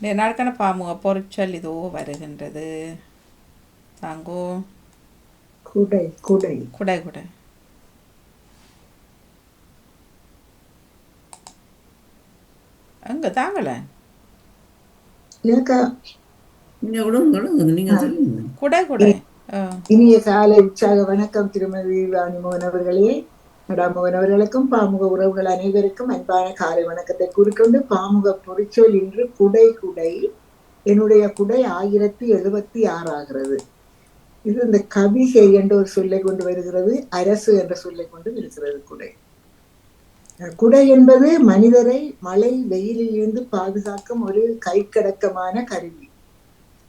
இந்த நாட்கான பாமுக பொருட்சொல் இதோ வருகின்றது. தாங்கோ. குடை குடை. குடை குடை. அங்கே தாங்களே குடை குடை. ஆ. இனிய காலை உற்சாக வணக்கம் திருமதி வாணிமோகன் அவர்களே. நடாமோகன் அவர்களுக்கும் பாமுக உறவுகள் அனைவருக்கும் அன்பான காலை வணக்கத்தை கூறிக்கொண்டு பாமுக பொறிச்சொல் இன்று குடை குடை. என்னுடைய குடை ஆயிரத்தி எழுபத்தி ஆறு ஆகிறது இது இந்த கவிகை என்ற ஒரு சொல்லை கொண்டு வருகிறது அரசு என்ற சொல்லை கொண்டு இருக்கிறது குடை. குடை என்பது மனிதரை மழை வெயிலில் இருந்து பாதுகாக்கும் ஒரு கைக்கடக்கமான கருவி.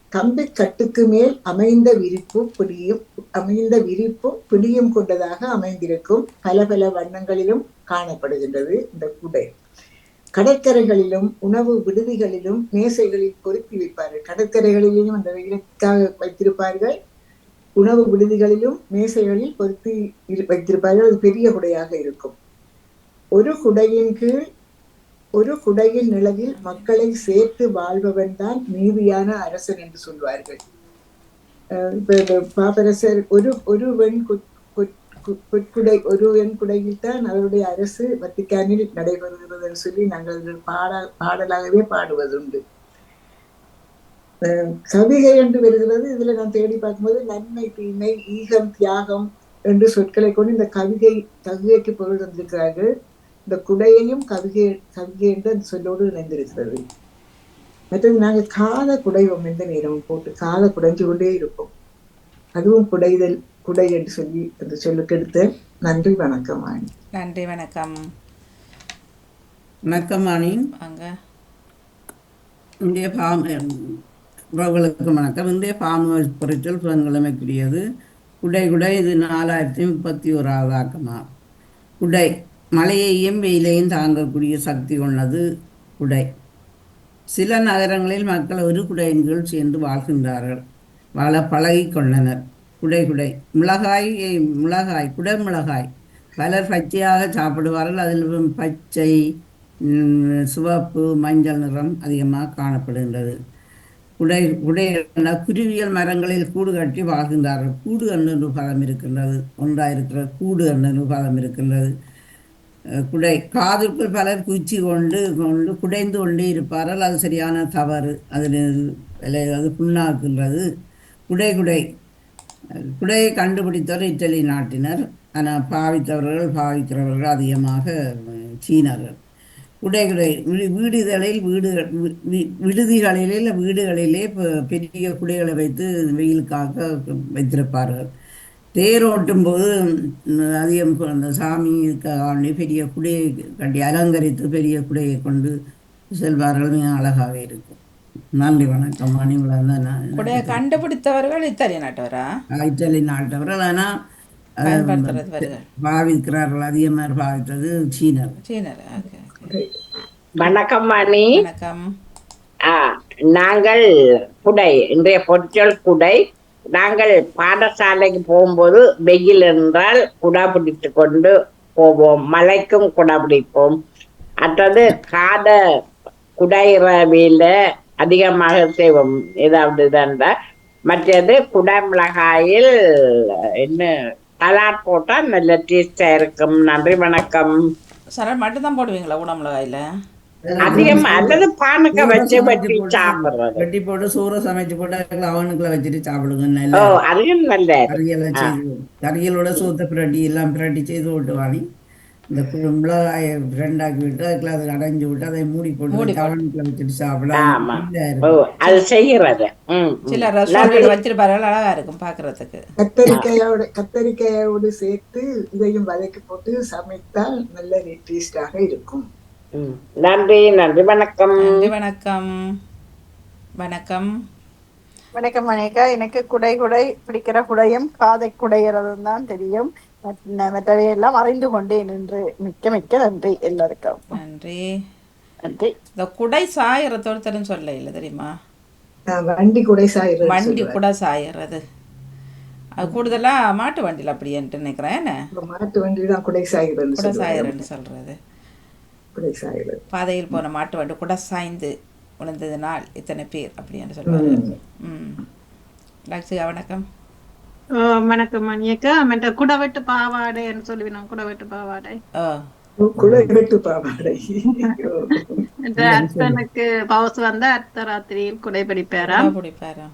கம்பி கட்டுக்கு மேல் அமைந்த விரிப்பு பிடியும் அமைந்த விரிப்பும் பிடியும் கொண்டதாக அமைந்திருக்கும் பல பல வண்ணங்களிலும் காணப்படுகின்றது இந்த குடை. கடற்கரைகளிலும் உணவு விடுதிகளிலும் மேசைகளில் பொருத்தி வைப்பார்கள். கடற்கரைகளிலும் அந்த வெயிலுக்காக வைத்திருப்பார்கள். உணவு விடுதிகளிலும் மேசைகளில் பொருத்தி வைத்திருப்பார்கள். அது பெரிய குடையாக இருக்கும். ஒரு குடையின் கீழ் ஒரு குடையின் நிழலில் மக்களை சேர்த்து வாழ்பவன் தான் நீதியான அரசன் என்று சொல்வார்கள். இப்ப பாப்பரசர் ஒரு ஒரு வெண் கு- பொற்குடை ஒரு வெண் குடையில் தான் அவருடைய அரசு வத்திக்கானில் நடைபெறுகிறது என்று சொல்லி நாங்கள் பாட பாடலாகவே பாடுவதுண்டு. அஹ் கவிகை என்று வருகிறது. இதுல நான் தேடி பார்க்கும்போது நன்மை தீமை ஈகம் தியாகம் என்று சொற்களை கொண்டு இந்த கவிகை கவிதைக்கு பொருள் தந்திருக்கிறார்கள். இந்த குடையையும் கவிகை கவிகை என்று அந்த சொல்லோடு இணைந்திருக்கிறது. மற்றது நாங்கள் காதை குடைவோம் எந்த நேரமும் போட்டு காதை குடைஞ்சு கொண்டே இருப்போம். அதுவும் குடைதல் குடை என்று சொல்லி அந்த சொல்லுக்கு எடுத்து நன்றி வணக்கம் ஆணி நன்றி வணக்கம். வணக்கம் அணி அங்கே இந்திய பாம் உறவுகளுக்கு வணக்கம். இந்திய பாம்பு பொறிச்சல் புதன்கிழமைக்குரியது குடை குடை இது நாலாயிரத்தி முப்பத்தி ஓராவது ஆக்கமா. குடை. மழையையும் வெயிலையும் தாங்கக்கூடிய சக்தி கொண்டது குடை. சில நகரங்களில் மக்கள் ஒரு குடையின் கீழ் சேர்ந்து வாழ்கின்றார்கள். வாழ பழகி கொண்டனர். குடை குடை. மிளகாய் மிளகாய் குடை மிளகாய். பலர் பச்சையாக சாப்பிடுவார்கள். அதில் பச்சை சிவப்பு மஞ்சள் நிறம் அதிகமாக காணப்படுகின்றது. குடை குடை என குருவியல் மரங்களில் கூடு கட்டி வாழ்கின்றார்கள். கூடு என்று பதம் இருக்கின்றது. ஒன்றாயிருக்கிற கூடு என்று பதம் இருக்கின்றது. குடை காதுக்குள் பலர் குச்சி கொண்டு கொண்டு குடைந்து கொண்டே இருப்பார்கள். அது சரியான தவறு. அதில் அது புண்ணாக்குன்றது. குடை குடை. குடையை கண்டுபிடித்தவர் இத்தாலி நாட்டினர். ஆனால் பாவித்தவர்கள் பாவிக்கிறவர்கள் அதிகமாக சீனர்கள். குடை குடை. வீடுகளில் வீடு வி- வி- விடுதிகளிலே இல்லை வீடுகளிலே பெரிய குடைகளை வைத்து வெயிலுக்காக வைத்திருப்பார்கள். தேர் ஓட்டும் போது ம், அதிகம் அந்த சாமிக்காண்டி பெரிய குடையை கட்டி அலங்கரித்து பெரிய குடையை கொண்டு செல்வார்கள். மிக அழகாக இருக்கும். நன்றி வணக்கம் மணிவளன் தான் குடையை கண்டுபிடித்தவர்கள் இத்தாலிய நாட்டவரா? இத்தாலி நாட்டவர்கள் ஆனால் பாவிக்கிறார்கள். அதிகமாக பாவித்தது சீனர். சீனர். வணக்கம் மணி. வணக்கம். ஆ, நாங்கள் குடை இன்றைய பொருட்கள் குடை. நாங்கள் பாடசாலைக்கு போகும்போது வெயில் என்றால் குடா பிடித்து கொண்டு போவோம். மழைக்கும் குடா பிடிப்போம். அடுத்தது காத குடையிற அதிகமாக செய்வோம். ஏதாவது இதாண்டா மற்றது குடை மிளகாயில் என்ன தலாட் போட்டா நல்ல டேஸ்டாக இருக்கும். நன்றி வணக்கம். சரட் மட்டும்தான் போடுவீங்களா உணவுலகாயில் அதிகம் அல்லது பானுக்க வச்சு வச்சு சாப்பிடுறது. வெட்டி போட்டு சோறு சமைச்சு போட்டு அவனுக்குள்ள வச்சுட்டு சாப்பிடுங்க ஓ நல்லா அதுவும் நல்ல கறியெல்லாம் செய்து கறியலோட சூத்த பிரட்டி எல்லாம் பிரட்டி செய்து விட்டு வாங்கி இந்த கு- மிளகாயை ரெண்டாக்கி விட்டு அதுக்குள்ள அதை அடைஞ்சு விட்டு அதை மூடி போட்டு அவனுக்குள்ள வச்சுட்டு சாப்பிட ஆமா. நல்லா ஓ இருக்கும். அது செய்யறது. சில ரெஸ்டாரண்ட் வச்சிருப்பார்கள் அழகா இருக்கும் பார்க்கறதுக்கு கத்தரிக்காயோட கத்தரிக்காயோடு சேர்த்து இதையும் வதக்கி போட்டு சமைத்தால் நல்ல டேஸ்டாக இருக்கும். நன்றி நன்றி வணக்கம். நன்றி வணக்கம். வணக்கம். வணக்கம் மணிக்கா எனக்கு குடை குடை பிடிக்கிற குடையும் காதை குடைகிறதும் தான் தெரியும். மற்ற- மற்றவையெல்லாம் அறிந்து கொண்டேன் என்று மிக்க மிக்க நன்றி எல்லாருக்கும். நன்றி. நன்றி. இந்த குடை சாயறது ஒருத்தரும் சொல்ல இல்லை தெரியுமா? நான் வண்டி குடை சாயிறது வண்டி கூட சாயறது. அது கூடுதலா மாட்டு வண்டியில் அப்படின்ட்டு நினைக்கிறேன் என்ன? மாட்டு வண்டி தான் குடை சாயிறது குடை சாயறன்னு சாயிறது பாதையில் போன மாட்டு வண்டி கூட சாய்ந்து விழுந்ததினால் இத்தனை பேர் அப்படின்னு சொல்லுவாங்க ம். லக்ஷிகா வணக்கம். ஓ, வணக்கம் மணியக்கா. மற்ற குடவெட்டு பாவாடைன்னு சொல்லுவேன் குடவெட்டு பாவாடை. ஓ குடை வெட்டு பாவாடை அர்த்தனுக்கு பவுஸ் வந்தா அர்த்த ராத்திரியில் குடை படிப்பாரா? பிடிப்பாரா?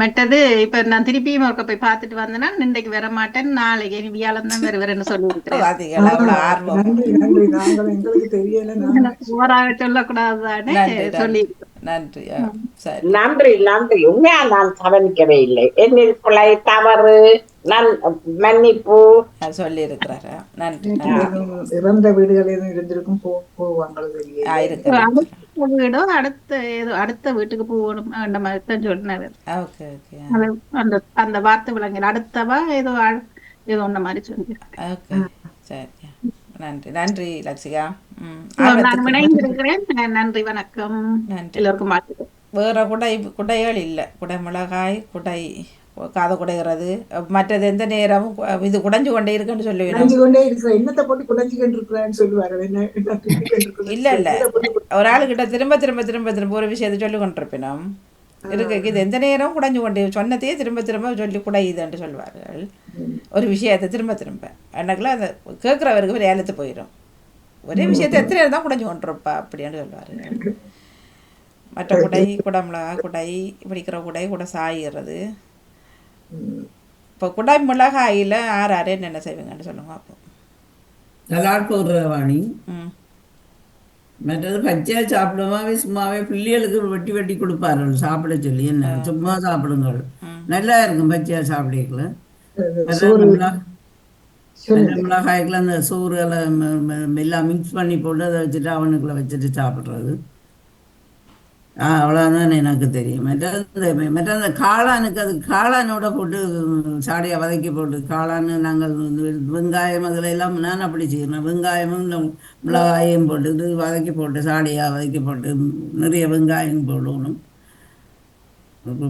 மற்றது இப்ப நான் திருப்பியும் ஒருக்க போய் பார்த்துட்டு வந்தேன்னா இன்றைக்கு வர மாட்டேன் நாளைக்கு இனி வியாழன் தான் வருவேன்னு சொல்லி இருக்கிறேன் அதிகளா அவ்வளோ ஆர்வம். நன்றி நன்றி. நாங்கள் எங்களுக்கு தெரியல. நாங்கள் ஓராக சொல்லக்கூடாதுதானே நன்றி சொல்லி நன்றி நன்றி நன்றி. உண்மையா நான் கவனிக்கவே இல்லை. என்னில் பிழை தவறு நான் மன்னிப்பு. சொல்லி இருக்கிறாரா நன்றி. இறந்த வீடுகள் எதுவும் இருந்திருக்கும் போ அடுத்த வீடோ அடுத்த ஏதோ அடுத்த வீட்டுக்கு போகணும் அந்த மாதிரி தான் சொன்னாரு ஓகே ஓகே அது அந்த அந்த வார்த்தை விளங்கல அடுத்தவா ஏதோ ஏதோ ஒன்ன மாதிரி சரி நன்றி நன்றி ம் நான் இணைந்திருக்கிறேன் நன்றி வணக்கம் நன்றி எல்லோருக்கும் வாழ்த்துக்கள் வேற குடை குடைகள் இல்லை குடை மிளகாய் குடை காதை குடைகிறது. மற்றது எந்த நேரமும் இது குடைஞ்சு கொண்டே இருக்குன்னு சொல்லுவேன்? குடைஞ்சு கொண்டே இருக்கிற என்னத்தை போட்டு சொல்லுவாரு? இல்ல இல்ல. ஒரு ஆளுகிட்ட திரும்ப திரும்ப திரும்ப திரும்ப ஒரு விஷயத்தை சொல்லி கொண்டிருப்பினோம். இருக்கு. இது எந்த நேரம் குடைஞ்சு கொண்டே சொன்னதையே திரும்ப திரும்ப சொல்லி குடையுதுன்னு சொல்வார்கள். ஒரு விஷயத்தை திரும்ப திரும்ப. எனக்குலாம் அந்த கேட்குறவருக்கு ஒரு ஏலத்து போயிடும் ஒரே விஷயத்தை எத்தனை நேரம் தான் குடைஞ்சு கொண்டிருப்பா அப்படின்னு சொல்லுவார்கள் மற்ற குடை குடமிளகா குடை பிடிக்கிற குடை குடை சாயிறது. இப்போ குடை மிளகாயில் ஆறு ஆறு என்னென்ன செய்வீங்கன்னு சொல்லுங்க அப்போ. சலாட் போடுற வாணி மற்றது பச்சையா சாப்பிடுமாவே சும்மாவே பிள்ளைகளுக்கு வெட்டி வெட்டி கொடுப்பார்கள் சாப்பிட சொல்லி என்ன சும்மா சாப்பிடுங்கள். நல்லா இருக்கும் பச்சையா சாப்பிடல சோறு சொல்லுங்க மிளகாய்க்குள்ள அந்த சோறுகளை ம- ம- எல்லாம் மிக்ஸ் பண்ணி போட்டு அதை வச்சுட்டு அவனுக்குள்ள வச்சுட்டு சாப்பிட்றது. அவ்வளோதான் எனக்கு தெரியும். மற்றது மற்றது காளானுக்கு அது காளானோட போட்டு சாடையை வதக்கி போட்டு காளான் நாங்கள் வெங்காயம் அதில் எல்லாம் நான் அப்படி செய்யணும் வெங்காயமும் மிளகாயும் போட்டு இது வதக்கி போட்டு சாடையாக வதக்கி போட்டு நிறைய வெங்காயம் போடணும்.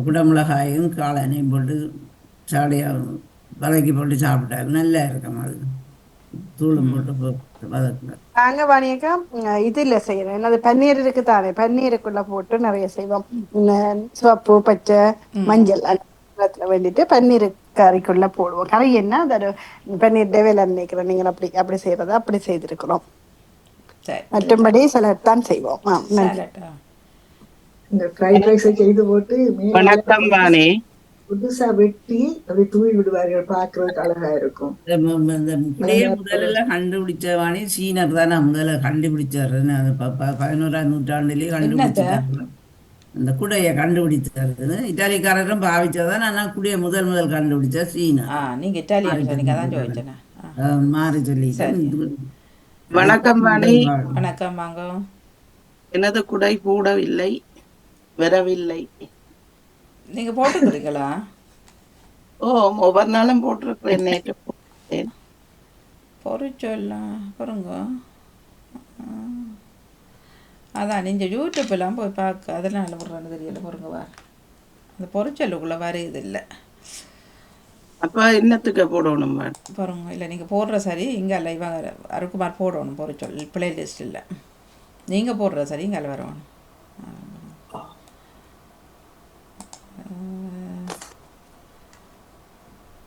குடமிளகாயும் காளானையும் போட்டு சாடையாக வதக்கி போட்டு சாப்பிட்டாரு நல்லா இருக்கும் அது. தூளும் போட்டு வதக்குங்க. நாங்க வாணியக்கா உம், இதுல செய்யறோம் என்னது பன்னீர் இருக்கு தானே பன்னீருக்குள்ள போட்டு நிறைய செய்வோம். உம், சிவப்பு பச்சை மஞ்சள் அந்த வேண்டிட்டு பன்னீர் கறிக்குள்ள போடுவோம். கறி என்ன அது பன்னீர் டெவல் நினைக்கிறோம் நீங்கள் அப்படி அப்படி செய்யறதா அப்படி செய்திருக்கிறோம். சரி. மற்றும்படி சிலர் தான் செய்வோம். வணக்கம் வாணி புதுசா வெட்டி அப்படி தூவி விடுவார்கள் பார்க்கறதுக்கு அழகா இருக்கும். முதல்ல கண்டுபிடிச்சவானே சீனர் தான். நான் முதல்ல கண்டுபிடிச்சாரு. பதினோராம் நூற்றாண்டுலயே கண்டுபிடிச்சாரு அந்த குடையை கண்டுபிடிச்சாரு இட்டாலிக்காரரும் பாவிச்சதான் நான் குடைய முதல் முதல் கண்டுபிடிச்சா சீனர் ஆ நீங்க இட்டாலியன் மாறி சொல்லிட்டேன். வணக்கம் வாணி. வணக்கம் வாங்க. எனது குடை கூடவில்லை வரவில்லை. நீங்க போட்டுக்கிறீங்களா? ஓ ஒவ்வொரு நாளும் போட்டிருக்கிறேன் நேற்று போட்டேன். பொறிச்சொல்லாம் பாருங்க. அதான் நீங்கள் யூடியூப்லாம் போய் பார்க்க அதெல்லாம் விட்றான்னு தெரியல. பாருங்க வா. அந்த பொறிச்சொல்லுக்குள்ளே வரையுது இல்லை. அப்ப என்னத்துக்கு போடணும் பாருங்க இல்லை நீங்கள் போடுற சரி இங்கே இல்லை இவங்க அருக்குமார் போடணும் பொறிச்சொல் பிளேலிஸ்ட் இல்லை நீங்கள் போடுற சரி இங்கே வரணும்.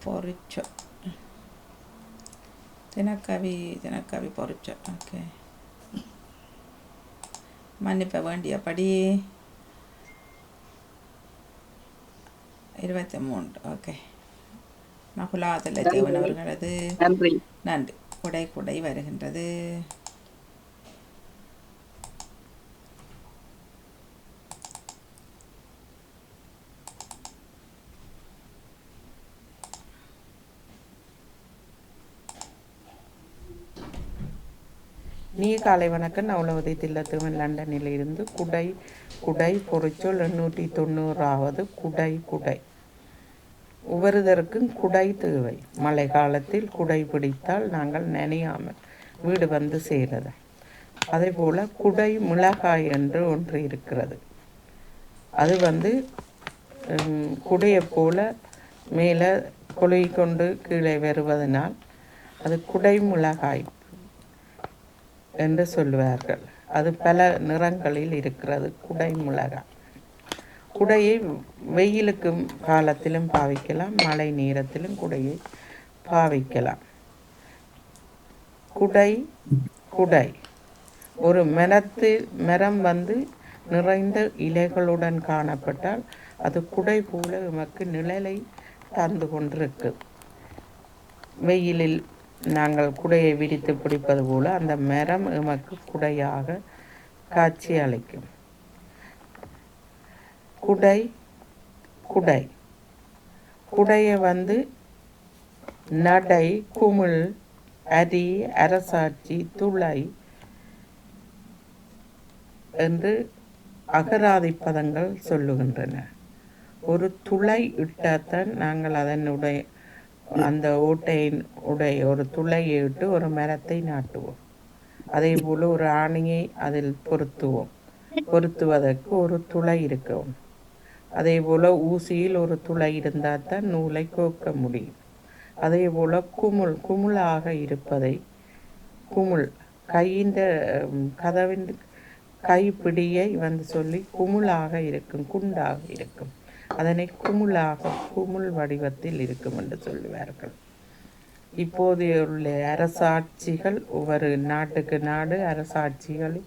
பொறிச்சொல் தினக்கவி தினக்கவி பொறிச்சொல் ஓகே மன்னிப்ப வேண்டியபடி இருபத்தி மூன்று ஓகே நகுலாதில் தேவன் அவர்களது நன்றி நன்றி குடை குடை வருகின்றது நீ காலை வணக்கம். நான் உலகத்தை தில்லத்துவன் லண்டனில் இருந்து குடை குடை பொறிச்சொல் எண்ணூற்றி தொண்ணூறாவது குடை குடை. ஒவ்வொருதருக்கும் குடை தேவை. மழை காலத்தில் குடை பிடித்தால் நாங்கள் நனையாமல் வீடு வந்து சேரது. அதே போல் குடை மிளகாய் என்று ஒன்று இருக்கிறது. அது வந்து குடையை போல் மேலே கொழுகி கொண்டு கீழே வருவதனால் அது குடை மிளகாய். என்று சொல்லுவார்கள். அது பல நிறங்களில் இருக்கிறது. குடை மிளகாய் குடையை வெயிலுக்கும் காலத்திலும் பாவிக்கலாம். மழை நேரத்திலும் குடையை பாவிக்கலாம். குடை குடை. ஒரு மரத்து மரம் வந்து நிறைந்த இலைகளுடன் காணப்பட்டால் அது குடை போல நமக்கு நிழலை தந்து கொண்டிருக்கு. வெயிலில் நாங்கள் குடையை விரித்து பிடிப்பது போல அந்த மரம் எமக்கு குடையாக காட்சி அளிக்கும். குடை குடை. குடையை வந்து நடை குமிழ் அரி அரசாட்சி துளை என்று அகராதி பதங்கள் சொல்லுகின்றன. ஒரு துளை இட்டால்தான் நாங்கள் அதனுடைய அந்த ஓட்டையின் உடைய ஒரு துளையை இட்டு ஒரு மரத்தை நாட்டுவோம். அதே போல ஒரு ஆணியை அதில் பொருத்துவோம். பொருத்துவதற்கு ஒரு துளை இருக்கும். அதே போல ஊசியில் ஒரு துளை இருந்தால் தான் நூலை கோக்க முடியும். அதே போல குமுள் குமுளாக இருப்பதை குமுள் கையின் கதவின் கைப்பிடியை வந்து சொல்லி குமுளாக இருக்கும் குண்டாக இருக்கும். அதனை குமுளாக குமுள் வடிவத்தில் இருக்கும் என்று சொல்லுவார்கள். இப்போதைய உள்ள அரசாட்சிகள் ஒவ்வொரு நாட்டுக்கு நாடு அரசாட்சிகள்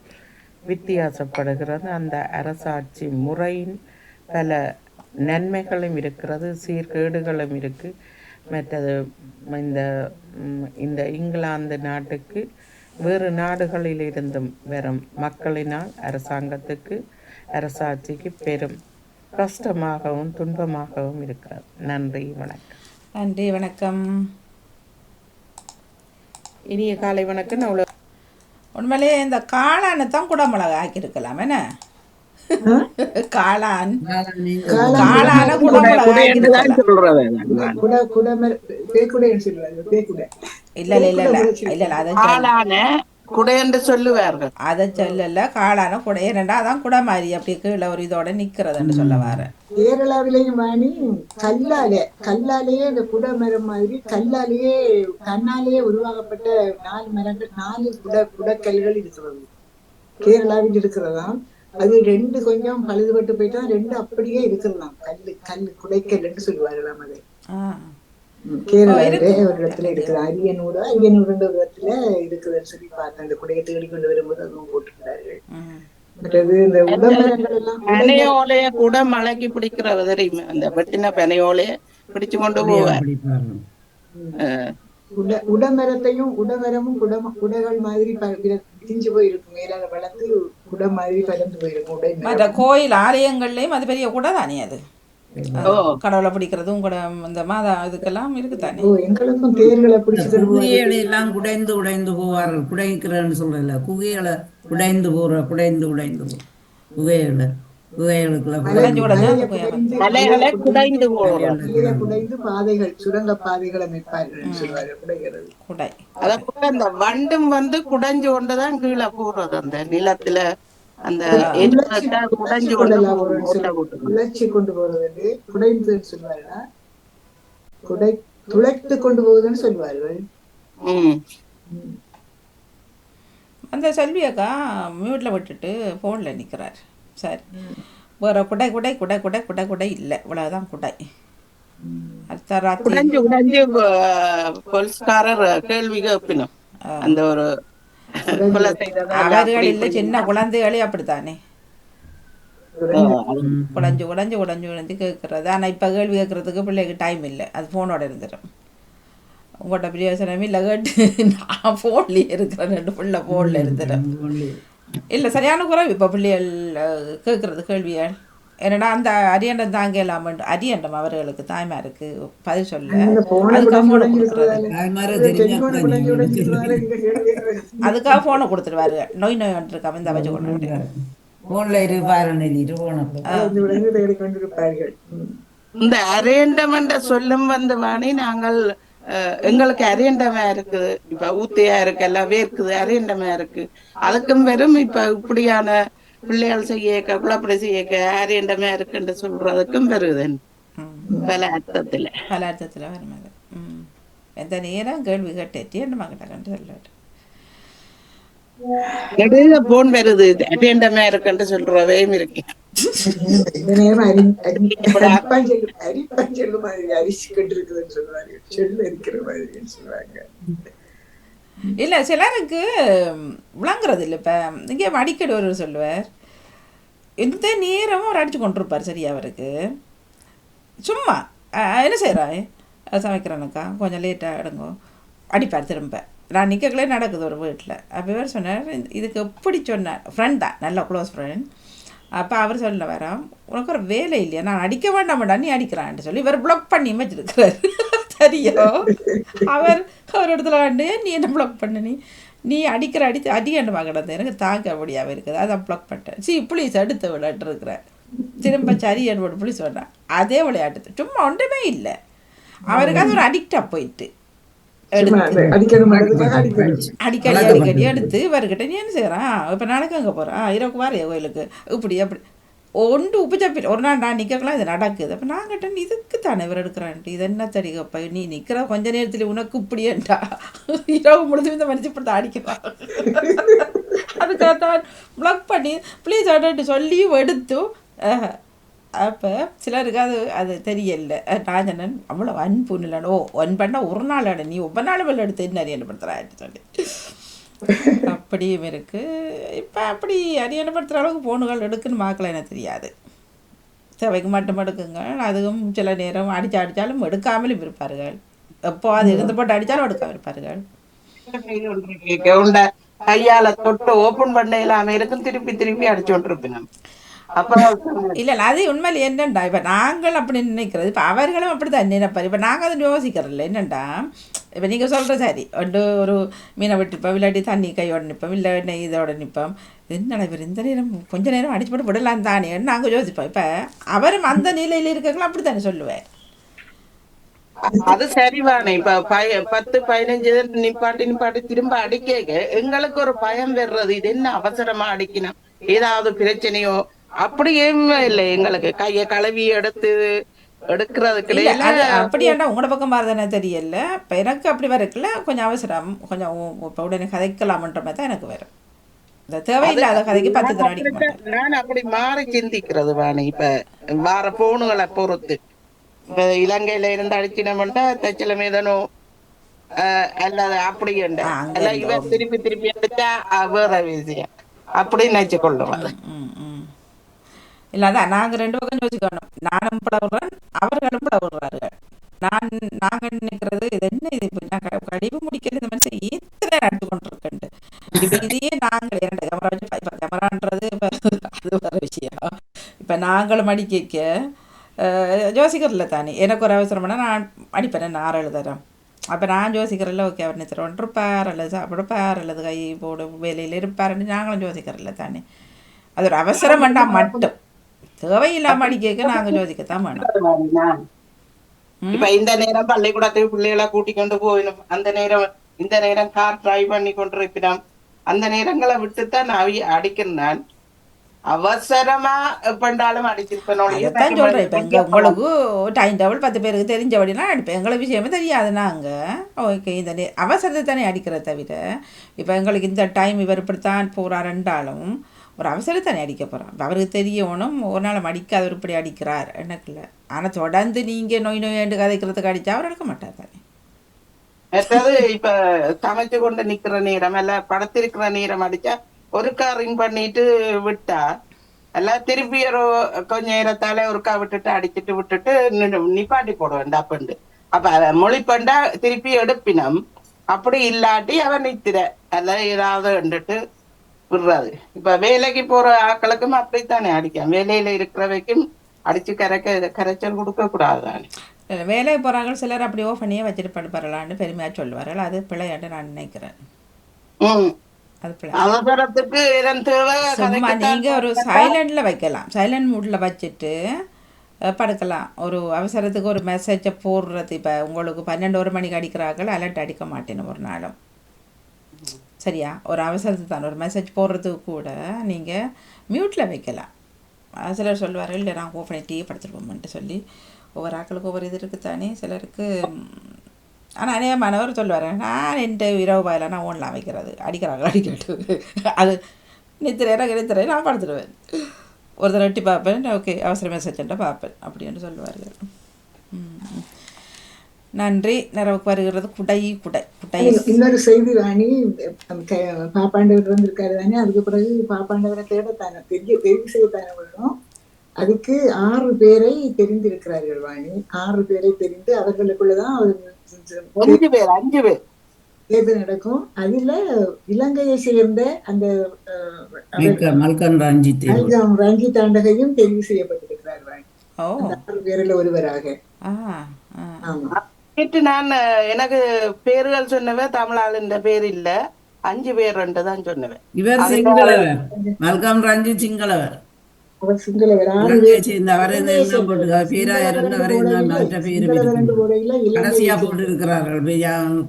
வித்தியாசப்படுகிறது. அந்த அரசாட்சி முறையின் பல நன்மைகளும் இருக்கிறது சீர்கேடுகளும் இருக்கு. மற்றது இந்த இந்த இங்கிலாந்து நாட்டுக்கு வேறு நாடுகளில் இருந்தும் வரும் மக்களினால் அரசாங்கத்துக்கு அரசாட்சிக்கு பெரும் கஷ்டமாகவும் துன்பமாகவும் இருக்கிறது நன்றி வணக்கம். நன்றி வணக்கம். இனிய காலை வணக்கம். நான் உள்ள- உண்மையிலேயே இந்த காளானை தான் குடமிளகா ஆக்கியிருக்கலாம் என்ன? காளான். காளான குடமிளகா இல்ல இல்ல இல்ல இல்ல. இல்ல இல்ல குடை என்று சொல்லுவார்கள். அதை சொல்லல காளான குடை. ஏனண்டா அதான் குடை மாதிரி. அப்படி கீழே ஒரு இதோட நிக்கிறதுன்னு சொல்ல வரேன் கேரளாவிலேயும் வாணி கல்லாலே கல்லாலேயே இந்த குடமரம் மாதிரி கல்லாலேயே கண்ணாலேயே உருவாக்கப்பட்ட நாலு மரங்கள் நாலு குட குடக்கல்கள் இருக்கிறது. கேரளாவில் இருக்கிறதாம். அது ரெண்டு கொஞ்சம் பழுதுபட்டு போயிட்டா ரெண்டு அப்படியே இருக்கிறதாம். கல்லு கல்லு குடைக்கல்லுன்னு சொல்லுவாங்களாம் அதை. கேரளாவிலே ஒரு இடத்துல இருக்குது அரியனூர் அரியனூர்ன்ற ஒரு இடத்துல இருக்குதுன்னு சொல்லி பார்த்தேன். அந்த குடையை தேடி கொண்டு வரும்போது அதுவும் போட்டிருக்கிறார்கள். மற்றது இந்த உடம்பரங்கள் எல்லாம் பனையோலைய கூட மலைக்கு பிடிக்கிற தெரியுமே அந்த வெட்டின பனையோலைய பிடிச்சு கொண்டு போவார். உட உடமரத்தையும் உடமரமும் குடம குடைகள் மாதிரி பிரிஞ்சு போயிருக்கும். மேலால வளர்த்து குடை மாதிரி பறந்து போயிருக்கும். மற்ற கோயில் ஆலயங்கள்லயும் அது பெரிய குடை தானே அது? கடவுளை பிடிக்கிறதும் கூட இந்த மாதா இதுக்கெல்லாம் இருக்குதானே ஓ எங்களுக்கும் தேர்களை பிடிச்சு குகைகளை எல்லாம் குடைந்து உடைந்து போவார்கள் குடைக்கிறேன்னு சொல்றல குகைகளை குடைந்து போற குடைந்து உடைந்து போ. குகைகளை குடைந்து பாதைகள் சுரங்க பாதைகள் அமைப்பார்கள் குடை. அத கூட அந்த வண்டும் வந்து குடைஞ்சு கொண்டுதான் கீழே போடுறது அந்த நிலத்துல. அந்த எரிமலை குடைஞ்சு கொண்டு போறது குடைந்துன்னு சொல்லுவாருன்னா குடை துளைத்து கொண்டு போகுதுன்னு சொல்லுவார்கள். உம் அந்த செல்வி அக்கா மியூட்டில் விட்டுட்டு ஃபோனில் நிற்கிறார் சரி. வேற குடை குடை குடை குடை குடை குடை இல்லை. இவ்வளவுதான் குடை. அடுத்த ராத்திரி. போலீஸ்காரர் கேள்வி கேட்பினோம் அந்த ஒரு அவர்கள் இல்லை சின்ன குழந்தைகளே அப்படித்தானே? குடஞ்சு குடஞ்சு குடஞ்சு குடஞ்சு கேட்குறது ஆனால் இப்போ கேள்வி கேட்குறதுக்கு பிள்ளைக்கு டைம் இல்லை. அது ஃபோனோட இருந்துடும் உங்கள்கிட்ட பிரயோசனம் இல்லை கேட்டு நான் ஃபோன்லேயே இருக்கிறேன். ரெண்டு பிள்ளை ஃபோனில் இருந்துடும் இல்லை சரியான குறைவு. இப்போ பிள்ளைகள் கேட்குறது கேள்விகள். என்னடா அந்த அரியண்டம் தாங்க இல்லாமல் அரியண்டம் அவர்களுக்கு தாய்மாருக்கு பதில் சொல்ல. இந்த போன அதுக்காக ஃபோனை கொடுத்துருவாரு நோய் நோய் வந்துருக்கா இந்த வச்சு கொண்டு போன்ல இருப்பாரு போன. இந்த அரேண்டம் என்ற சொல்லும் வந்து வாணி நாங்கள் அஹ், எங்களுக்கு அரேண்டமா இருக்குது இப்ப ஊத்தையா இருக்கு எல்லாம் வேர்க்குது அரேண்டமா இருக்கு. அதுக்கும் வெறும் இப்ப இப்படியான பிள்ளைகள் செய்யக்க குழப்படி செய்யக்க அரேண்டமா இருக்குன்னு சொல்றதுக்கும் வருது பல அர்த்தத்துல. பல அர்த்தத்தில் வரும் அது. ம். எந்த நேரம் கேள்வி கேட்டேட்டி என்ன மகிட்ட கண்டு சொல்லட்டு நெடுக போன் வருது அட்டேண்டமா இருக்குன்னு சொல்றவையும் இருக்கு. இந்த நேரம் அரி அரி அரிப்பான் செல்லு அரிப்பான் செல்லு மாதிரி அரிசிக்கிட்டு இருக்குதுன்னு சொல்லுவாங்க செல்லு இருக்கிற மாதிரின்னு சொல்லுவாங்க. இல்லை சிலருக்கு விளங்குறது இல்லை இப்போ இங்கே அடிக்கடி ஒருவர் சொல்லுவார் எந்த நேரமும் அவர் அடித்து கொண்டிருப்பார் சரியா அவருக்கு? சும்மா என்ன செய்கிறாய் சமைக்கிறேனுக்கா கொஞ்சம் லேட்டாக எடுங்கோ அடிப்பார் திரும்ப. நான் நிற்கக்களே நடக்குது ஒரு வீட்டில் அப்போ இவர் சொன்னார் இதுக்கு எப்படி சொன்னார்? ஃப்ரெண்ட் தான் நல்ல க்ளோஸ் ஃப்ரெண்ட் அப்போ அவர் சொல்ல வரோம் உனக்கு ஒரு வேலை இல்லையா? நான் அடிக்க வேண்டாம் நீ அடிக்கிறான்ட்டு சொல்லி இவர் பிளாக் பண்ணி வச்சிருக்கிறார் சரியோ அவர் ஒரு இடத்துல வந்து நீ என்ன பிளாக் பண்ண? நீ நீ அடிக்கிற அடி அடிக்கண்டு கிடந்து எனக்கு தாங்க முடியாமல் இருக்குது. அதான் பிளாக் பண்ணிட்டேன். சி புளிஸ் அடுத்த விளையாட்டு இருக்கிறேன் திரும்ப சரி என்னோட புளிஸ் சொன்னேன் அதே விளையாட்டு சும்மா ஒன்றுமே இல்லை. அவருக்கு அது ஒரு அடிக்டாக போயிட்டு. அடிக்கடி அடிக்கடி எடுத்து இவர்கிட்ட நீ என்ன செய்கிறான் இப்போ நாளைக்கு அங்கே போகிறான் இரவுக்கு வாரியா கோயிலுக்கு. இப்படி அப்படி. ஒன்று உப்பு சப்பில் ஒரு நாள் நான் நிற்கலாம் இது நடக்குது. அப்போ நான் கேட்டேன் இதுக்கு தானே இவர் எடுக்கிறான்ட்டு இது என்ன தடிக்கப்பா நீ நிற்கிற கொஞ்ச நேரத்தில் உனக்கு இப்படியேண்டா? இரவு முழுதும் இந்த மனுஷன் இப்படி அடிக்கிறான். அதுக்காக தான் ப்ளக் பண்ணி ப்ளீஸ் அடட்டு சொல்லியும் எடுத்து. அப்போ சிலருக்கு அது அது தெரியல. நான் சொன்னேன் அவ்வளோ அன்பு இல்லைன்னு ஓ ஒன் பண்ணால் ஒரு நாள் நீ ஒவ்வொரு நாள் வெளில எடுத்து என்ன அறியப்படுத்துகிறான்னு சொல்லி. அப்படியும் இருக்கு. இப்போ அப்படி அறியப்படுத்துகிற அளவுக்கு போனுகள் எடுக்குன்னு மாக்கல எனக்கு தெரியாது. தேவைக்கு மட்டும் எடுக்குங்க. அதுவும் சில நேரம் அடிச்சு அடித்தாலும் எடுக்காமலும் இருப்பார்கள். எப்போ அது இருந்து போட்டு அடித்தாலும் எடுக்காம இருப்பார்கள். கையால தொட்டு ஓபன் பண்ண இல்லாம இருக்கும் திருப்பி திருப்பி அடிச்சு அப்புறம் இல்லை அது உண்மையில் என்னண்டா? இப்போ நாங்கள் அப்படி நினைக்கிறது. இப்போ அவர்களும் அப்படி தான் நினைப்பார். இப்போ நாங்கள் அதை யோசிக்கிறதில்ல. என்னண்டா? இப்போ நீங்கள் சொல்கிற சரி ஒன்று ஒரு மீனை விட்டுப்போம் இல்லாட்டி தண்ணி கையோட நிற்போம் இல்லை நெய் இதோட நிற்போம் என்ன இவர் இந்த நேரம் கொஞ்ச நேரம் அடிச்சு போட்டு விடலாம் தானே நாங்கள் யோசிப்போம் இப்போ அவரும் அந்த நிலையில் இருக்கலாம் அப்படி தானே சொல்லுவேன் அது சரிவானே இப்ப பய பத்து பதினஞ்சு நிப்பாட்டி நிப்பாட்டி திரும்ப அடிக்க எங்களுக்கு ஒரு பயம் வர்றது இது என்ன அவசரமா அடிக்கணும் ஏதாவது பிரச்சனையோ அப்படியே இல்லை எங்களுக்கு கைய கழுவி எடுத்து எடுக்கிறதுக்கு அது அப்படியாண்டா உங்களோட பக்கம் பாருதானே தெரியல. இப்போ எனக்கு அப்படி வரக்குல கொஞ்சம் அவசரம். கொஞ்சம் இப்போ உடனே கதைக்கலாமன்ற மாதிரி தான் எனக்கு வரும் இந்த தேவையில்லாத கதைக்கு பத்து தடவை அடிக்க மாட்டேன். நான் அப்படி மாறி சிந்திக்கிறது வாணி. இப்ப வார போனுகளை பொறுத்து. இப்ப இலங்கையில இருந்து அடிச்சினோம்னா தச்சில மீதனோ அல்லது அப்படி. இவன் திருப்பி திருப்பி அஹ், வேற விஷயம். அப்படி நினைச்சு கொள்ளுவாங்க ம், ம். இல்ல அதான் நாங்க ரெண்டு பக்கம் யோசிக்கணும். நானும் படவுறேன் அவர்களும் படவுறார்கள் நான் நாங்க நினைக்கிறது இது என்ன இது? கழிவு முடிக்கிறது இந்த மனுஷன் இத்தனை நடந்து கொண்டிருக்கேன் இப்ப இதையே நாங்கள். இரண்டு கேமரா வச்சு இப்ப கேமரான்றது அது வேற விஷயம். இப்ப நாங்களும் அடிக்க யோசிக்கிறதில்ல தானே. எனக்கு ஒரு அவசரம்னா நான் அடிப்பேன் நான் எழுதுறேன். அப்போ நான் யோசிக்கிறதில்ல ஓகே அவர் நித்திர ஒன்றிருப்பார் அல்லது சாப்பிடுப்பார் அல்லது கை போடு வேலையில் இருப்பாருன்னு நாங்களும் யோசிக்கிறதில்ல தானே. அது ஒரு அவசரம் வேண்டாம் மட்டும். தேவையில்லாம அடிக்க நாங்கள் யோசிக்கத்தான் வேணும். இப்ப இந்த நேரம் பள்ளிக்கூடத்துக்கு பிள்ளைகளை கூட்டி கொண்டு போயிடும் அந்த நேரம் இந்த நேரம் கார் டிரைவ் பண்ணி கொண்டிருப்பினோம் அந்த நேரங்களை விட்டுத்தான் அவி அடிக்கிறேன். நான் அவசரமா எப்பண்டாலும் அடிச்சிருப்பேன் சொல்கிறேன் இப்போ உங்களுக்கு டைம் டேபிள் பத்து பேருக்கு தெரிஞ்சபடிலாம் அடிப்பேன். எங்களை விஷயமே தெரியாது நாங்கள் ஓகே இந்த அவசரத்தை தானே அடிக்கிறத தவிர இப்போ எங்களுக்கு இந்த டைம் இவர் இப்படித்தான் போகிறாருன்றாலும் ஒரு அவசரத்தானே அடிக்க போகிறான் அவருக்கு தெரியணும் ஒரு நாள் அடிக்காதவர் இப்படி அடிக்கிறார் எனக்குல ஆனால் தொடர்ந்து நீங்கள் நோய் நோய் கதைக்கிறதுக்கு அடித்தா அவர் எடுக்க மாட்டார் தானே. இப்ப சமைச்சு கொண்டு நிக்கிற நேரம் எல்லாம் படத்திருக்கிற நேரம் அடிச்சா ஒருக்கா ரிங் பண்ணிட்டு விட்டா எல்லாம் திருப்பி ஒரு கொஞ்ச நேரத்தால ஒருக்கா விட்டுட்டு அடிச்சிட்டு விட்டுட்டு நிப்பாட்டி போட வேண்டாம் அப்பண்டு அப்ப மொழி மொழிப்பண்டா திருப்பி எடுப்பினம். அப்படி இல்லாட்டி அவன் நித்திர. அல்ல ஏதாவது வந்துட்டு விடுறாது இப்ப வேலைக்கு போற ஆட்களுக்கும் அப்படித்தானே அடிக்கும் வேலையில இருக்கிறவைக்கும் அடிச்சு கரைக்க கரைச்சல் கொடுக்க கூடாது தானே வேலைக்கு போகிறாங்க சிலர் அப்படி ஓ பண்ணியே வச்சுட்டு படுப்பாரலான்னு பெருமையாக சொல்லுவார்கள். அது பிள்ளையாட்டு நான் நினைக்கிறேன். நீங்கள் ஒரு சைலண்டில் வைக்கலாம். சைலண்ட் மூடில் வச்சுட்டு படுக்கலாம். ஒரு அவசரத்துக்கு ஒரு மெசேஜை போடுறது. இப்போ உங்களுக்கு பன்னெண்டு ஒரு மணிக்கு அடிக்கிறார்கள் அலர்ட் அடிக்க மாட்டேன் ஒரு நாளும். சரியா? ஒரு அவசரத்து தான். ஒரு மெசேஜ் போடுறதுக்கு கூட நீங்கள் மியூட்டில் வைக்கலாம். சிலர் சொல்லுவார்கள் இல்லை நான் ஓப்பன் டீ படுத்துருப்போம்ன்ட்டு சொல்லி. ஒவ்வொரு ஆட்களுக்கு ஒவ்வொரு இது இருக்குது தானே. சிலருக்கு ஆனால் ஆனால் அநேகமானவர் சொல்லுவார் நான் என் இரவு பாயில் நான் ஓன்லாம் வைக்கிறது. அடிக்கிறாங்க அடிக்கட்டு அது நித்திரை எனக்கு நித்திரை நான் படுத்துடுவேன் ஒரு தடவை எட்டி பார்ப்பேன் ஓகே அவசர மெசேஜ்ன்ட்டு பார்ப்பேன். அப்படின்னு சொல்லுவார்கள் நன்றி. நிறவுக்கு வருகிறது குடை குடை. இன்னொரு செய்தி ராணி பாப்பாண்டவர் வந்திருக்காரு தானே அதுக்கு பிறகு பாப்பாண்டவரை தேடத்தானே தெரிய தெரிவு செய்யத்தானே வேணும் அதுக்கு ஆறு பேரை தெரிந்திருக்கிறார்கள் வாணி. ஆறு பேரை தெரிந்து அவர்களுக்குள்ளதான் அஞ்சு பேர் அஞ்சு பேர். தேர்தல் நடக்கும். அதுல இலங்கையை சேர்ந்த அந்த ரஞ்சித் ஆண்டகையும் தெரிவு. செய்யப்பட்டிருக்கிறார் வாணி. ஆறு பேரில் ஒருவராக. ஆ ஆ ஆமா. நேற்று நான் எனக்கு பேர்கள் சொன்னவ தமிழாளுன்ற பேர் இல்ல. அஞ்சு பேர் ரெண்டு தான் சொன்னவன் இவர் சிங்களவர். மல்கம் ரஞ்சித் சிங்களவர். கடைசியா போட்டு இருக்கிறார்கள்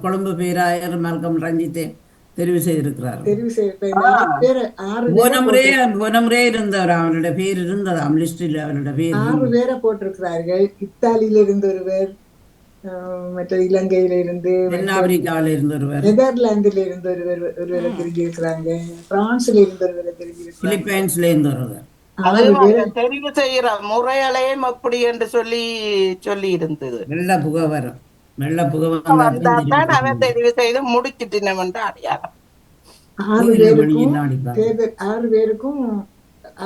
கொழும்பு பேராயர் மல்கம் ரஞ்சித்தை தெரிவு செய்திருக்கிறார்கள். தெரிவு செய்ய இந்த ஆறு பேர் ஆறு பேரை போன முறையே போன முறையே இருந்தவர். அவருடைய பேர் இருந்ததாம் லிஸ்டில் அவருடைய பேர் ஆறு பேரை போட்டிருக்கிறார்கள். இத்தாலியில இருந்து ஒருவர் ஆஹ் மற்ற இலங்கையில இருந்து நெதர்லாந்துல இருந்து ஒருவர் ஒருவரை தெரிஞ்சிருக்கிறாங்க. பிரான்ஸ்ல இருந்து ஒருவரை தெரிஞ்சிருக்கிறாங்க. தெரிவு செய்யற முறையாலையும் அப்படி என்று சொல்லி சொல்லி இருந்தது வெள்ள புகை வரும். வெள்ள புகை வந்தாதான் அவன் தெரிவு செய்து முடிச்சிட்டினவன்ட்டு அடையாளம். ஆறு பேருக்கும் ஆறு பேருக்கும்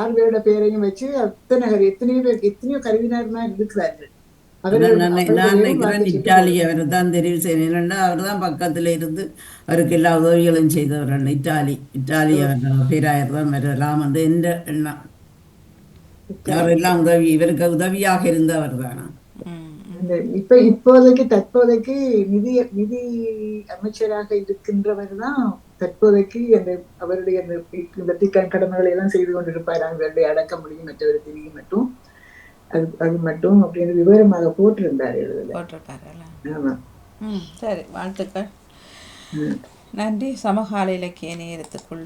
ஆறு பேரோட பேரையும் வச்சு அத்தனை எத்தனையோ பேர் எத்தனையோ கருவினார்னா இருக்கிறார்கள். நான் நினை- நான் நினைக்கிறேன் இத்தாலி அவரை தான் தெரிவு செய்யணும். அவர் தான் பக்கத்துல இருந்து அவருக்கு எல்லா உதவிகளும் செய்தவர் இத்தாலி இத்தாலி அவர் பேராயர் தான் வரலாம் வந்து எந்த எண்ணம் அவர் எல்லாம் உதவி இவருக்கு உதவியாக இருந்தவர் தானா? அந்த இப்ப இப்போதைக்கு தற்போதைக்கு நிதி நிதி அமைச்சராக இருக்கின்றவர் தான் தற்போதைக்கு அந்த அவருடைய அந்த கடமைகளை எல்லாம் செய்து கொண்டிருப்பார். அவருடைய அடக்க முடியும் மற்றவர் திரியும் மட்டும். அது அது மட்டும் அப்படின்னு விவரமாக போட்டிருந்தார் எழுதுல. ம் சரி வாழ்த்துக்கள். நன்றி. சமகால இலக்கிய நேரத்துக்குள்